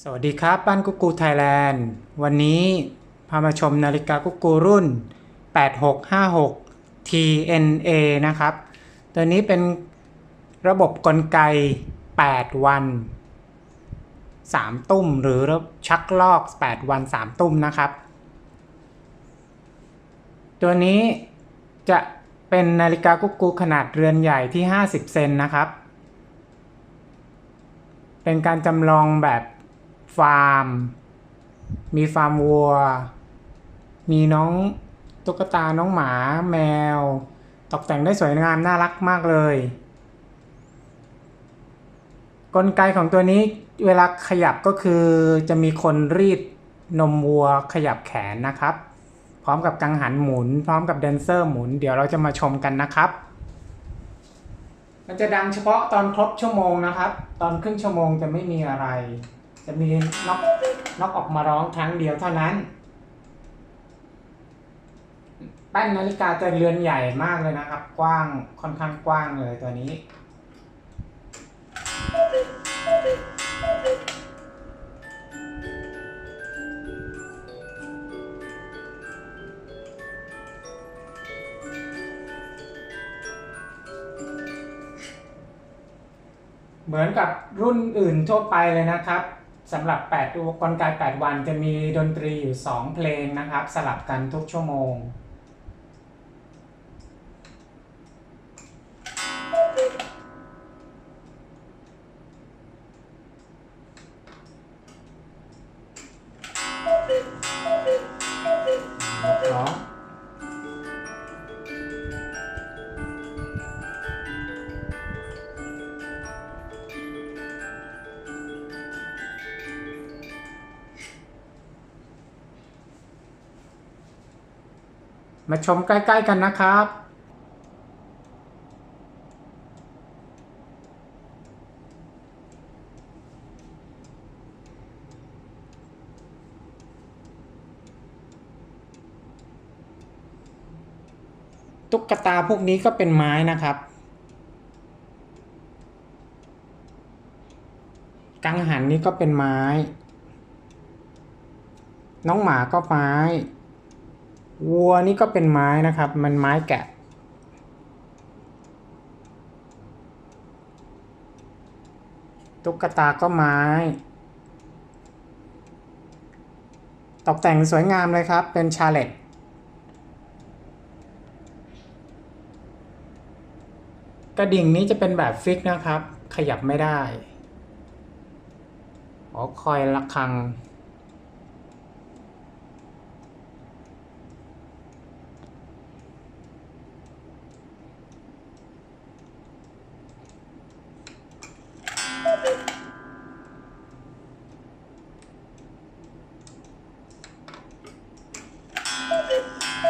สวัสดีครับบ้านกุ๊กกูไทยแลนด์ วันนี้พามาชมนาฬิกากุ๊กกูรุ่น 8656 TNA นะครับ ตัวนี้เป็นระบบกลไก 8 วัน 3 ตุ้มหรือชักลอก 8 วัน 3 ตุ้มนะครับ ตัวนี้จะเป็นนาฬิกากุ๊กกูขนาดเรือนใหญ่ที่ 50 เซนนะครับ เป็นการจำลองแบบ ฟาร์ม มีฟาร์มวัว มีน้องตุ๊กตาน้องหมาแมว ตกแต่งได้สวยงามน่ารักมากเลย กลไกของตัวนี้เวลาขยับก็คือจะมีคนรีดนมวัวขยับแขนนะครับ พร้อมกับกังหันหมุน พร้อมกับแดนเซอร์หมุน เดี๋ยวเราจะมาชมกันนะครับ มันจะดังเฉพาะตอนครบชั่วโมงนะครับ ตอนครึ่งชั่วโมงจะไม่มีอะไร จะมีนกนกออกมาร้องครั้งเดียวเท่านั้นแป้นนาฬิกาจะเรือนใหญ่มากเลยนะครับ กว้างค่อนข้างกว้างเลยตัวนี้ เหมือนกับรุ่นอื่นทั่วไปเลยนะครับ สำหรับ8ตัวกลไก8วันจะมีดนตรีอยู่ 2 เพลงนะครับ สลับกันทุกชั่วโมง มาชมใกล้ๆกันนะครับ ตุ๊กตาพวกนี้ก็เป็นไม้นะครับ กังหันนี้ก็เป็นไม้ น้องหมาก็ไม้ วัวนี่ก็เป็นไม้นะครับ มันไม้แกะ ตุ๊กตาก็ไม้ ตกแต่งสวยงามเลยครับ เป็นชาเลตกระดิ่งนี้จะเป็นแบบฟิกนะครับ ขยับไม่ได้อ๋อคอยระฆัง ช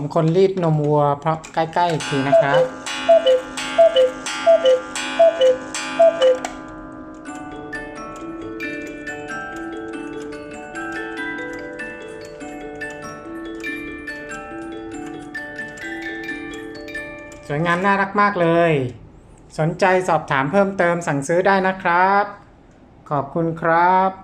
มคนรีดนมวัวเพราะใกล้ๆทีนะครับ สวยงามน่ารักมากเลย สนใจสอบถามเพิ่มเติมสั่งซื้อได้นะครับ ขอบคุณครับ